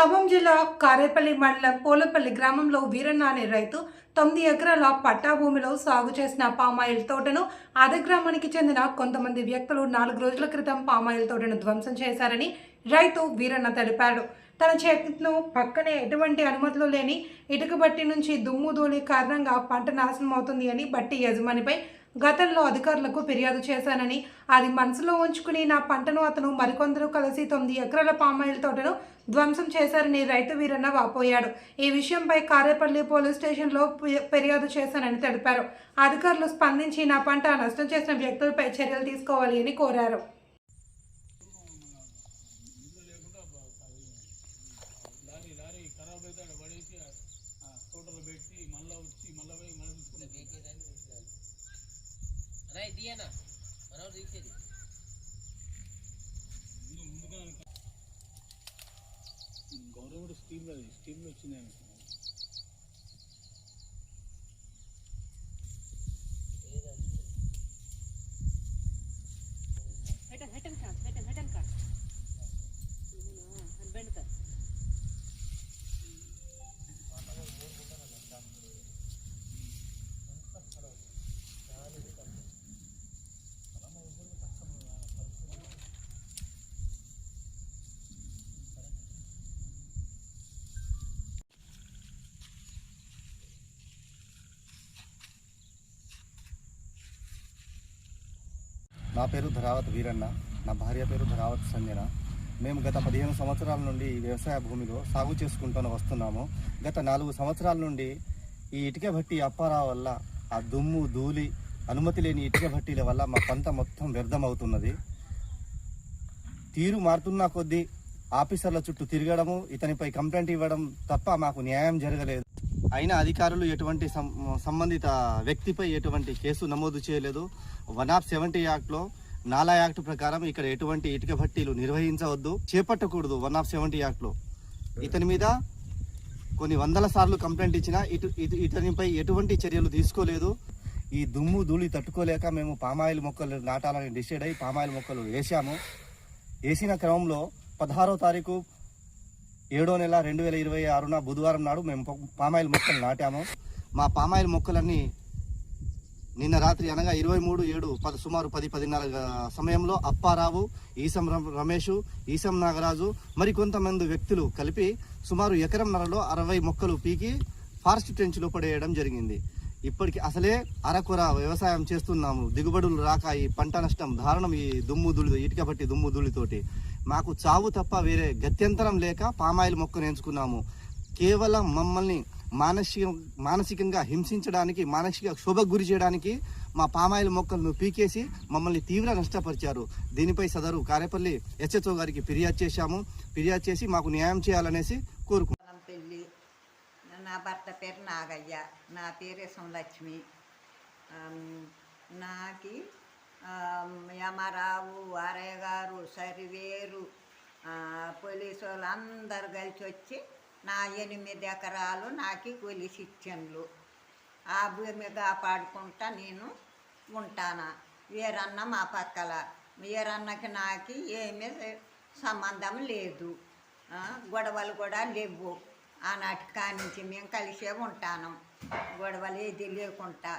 ఖమ్మం జిల్లా కారేపల్లి మండలం పోలపల్లి గ్రామంలో వీరన్న అనే రైతు తొమ్మిది ఎకరాల పట్టా భూమిలో సాగు చేసిన పామాయిల్ తోటను అదే గ్రామానికి చెందిన కొంతమంది వ్యక్తులు నాలుగు రోజుల క్రితం పామాయిల్ తోటను ధ్వంసం చేశారని రైతు వీరన్న తెలిపాడు. తన చేతిలో పక్కనే ఎటువంటి అనుమతులు లేని ఇటుక బట్టి నుంచి దుమ్ము ధూళి కారణంగా పంట నాశనం అవుతుంది అని బట్టి యజమానిపై గతంలో అధికారులకు ఫిర్యాదు చేశానని అది మనసులో ఉంచుకుని నా పంటను అతను మరికొందరు కలిసి తొమ్మిది ఎకరాల పామాయిల్ తోటను ధ్వంసం చేశారని రైతు వీరన్న వాపోయాడు. ఈ విషయంపై కారేపల్లి పోలీస్ స్టేషన్లో ఫిర్యాదు చేశానని తెలిపారు. అధికారులు స్పందించి నా పంట నష్టం చేసిన వ్యక్తులపై చర్యలు తీసుకోవాలి అని కోరారు. అరే తీయనా మనోడు తీసేది. ముందు ముందుగా గవర్నమెంట్ వచ్చింది నా పేరు ధరావత్ వీరన్న. నా భార్య పేరు ధరావత్ సంజన. మేము గత పదిహేను సంవత్సరాల నుండి ఈ వ్యవసాయ భూమిలో సాగు చేసుకుంటూ వస్తున్నాము. గత నాలుగు సంవత్సరాల నుండి ఈ ఇటుక భట్టి అప్పారావు వల్ల ఆ దుమ్ము ధూళి అనుమతి లేని ఇటుక భట్టీల వల్ల మా పంట మొత్తం వ్యర్థమవుతున్నది. తీరు మారుతున్న కొద్దీ ఆఫీసర్ల చుట్టూ తిరగడము ఇతనిపై కంప్లైంట్ ఇవ్వడం తప్ప మాకు న్యాయం జరగలేదు. అయినా అధికారులు ఎటువంటి సం- సంబంధిత వ్యక్తిపై ఎటువంటి కేసు నమోదు చేయలేదు. వన్ ఆఫ్ సెవెంటీ యాక్ట్లో నాలా యాక్ట్ ప్రకారం ఇక్కడ ఎటువంటి ఇటుక భట్టీలు నిర్వహించవద్దు. చేపట్టకూడదు వన్ ఆఫ్ సెవెంటీ యాక్ట్లో. ఇతని మీద కొన్ని వందల సార్లు కంప్లైంట్ ఇచ్చినా ఇటు ఇటు ఇతనిపై ఎటువంటి చర్యలు తీసుకోలేదు. ఈ దుమ్ము ధూళి తట్టుకోలేక మేము పామాయిల్ మొక్కలు నాటాలని డిసైడ్ అయ్యి పామాయిల్ మొక్కలు వేసాము వేసిన క్రమంలో పదహారో తారీఖు ఏడో నెల రెండు వేల ఇరవై ఆరున బుధవారం నాడు మేము పామాయిల్ మొక్కలు నాటాము. మా పామాయిల్ మొక్కలన్నీ నిన్న రాత్రి అనగా ఇరవై మూడు ఏడు పద సుమారు పది పదిన్నర సమయంలో అప్పారావు ఈసం రమేష్ ఈసం నాగరాజు మరికొంతమంది వ్యక్తులు కలిపి సుమారు ఎకరంన్నరలో అరవై మొక్కలు పీకి ఫారెస్ట్ ట్రెంచ్లో పడేయడం జరిగింది. ఇప్పటికి అసలే అరకొర వ్యవసాయం చేస్తున్నాము. దిగుబడులు రాక ఈ పంట నష్టం దారుణం ఈ దుమ్ము దులి ఇటుక పట్టి దుమ్ము దులితోటి మాకు చావు తప్ప వేరే గత్యంతరం లేక పామాయిల్ మొక్కను ఎంచుకున్నాము. కేవలం మమ్మల్ని మానసిక మానసికంగా హింసించడానికి మానసిక శోభకు గురి చేయడానికి మా పామాయిల్ మొక్కలను పీకేసి మమ్మల్ని తీవ్ర నష్టపరిచారు. దీనిపై సదరు కారేపల్లి హెచ్హెచ్ఓ గారికి ఫిర్యాదు చేశాము. ఫిర్యాదు చేసి మాకు న్యాయం చేయాలనేసి కోరుకున్నాం పెళ్ళి. నా భర్త పేరు నాగయ్య. నా పేరు లక్ష్మి నాకి యమరావు ఆరయ్య గారు సరివేరు పోలీసు వాళ్ళు అందరు కలిసి వచ్చి నా ఎనిమిది ఎకరాలు నాకు కొలిసి ఇచ్చిండ్లు ఆ భూమి కాపాడుకుంటా నేను ఉంటాను? వీరన్న మా పక్కల. వీరన్నకి నాకు ఏమీ సంబంధం లేదు. గొడవలు కూడా లేవు. ఆనాటి కానించి మేము కలిసే ఉంటాను. గొడవలు ఏది లేకుండా.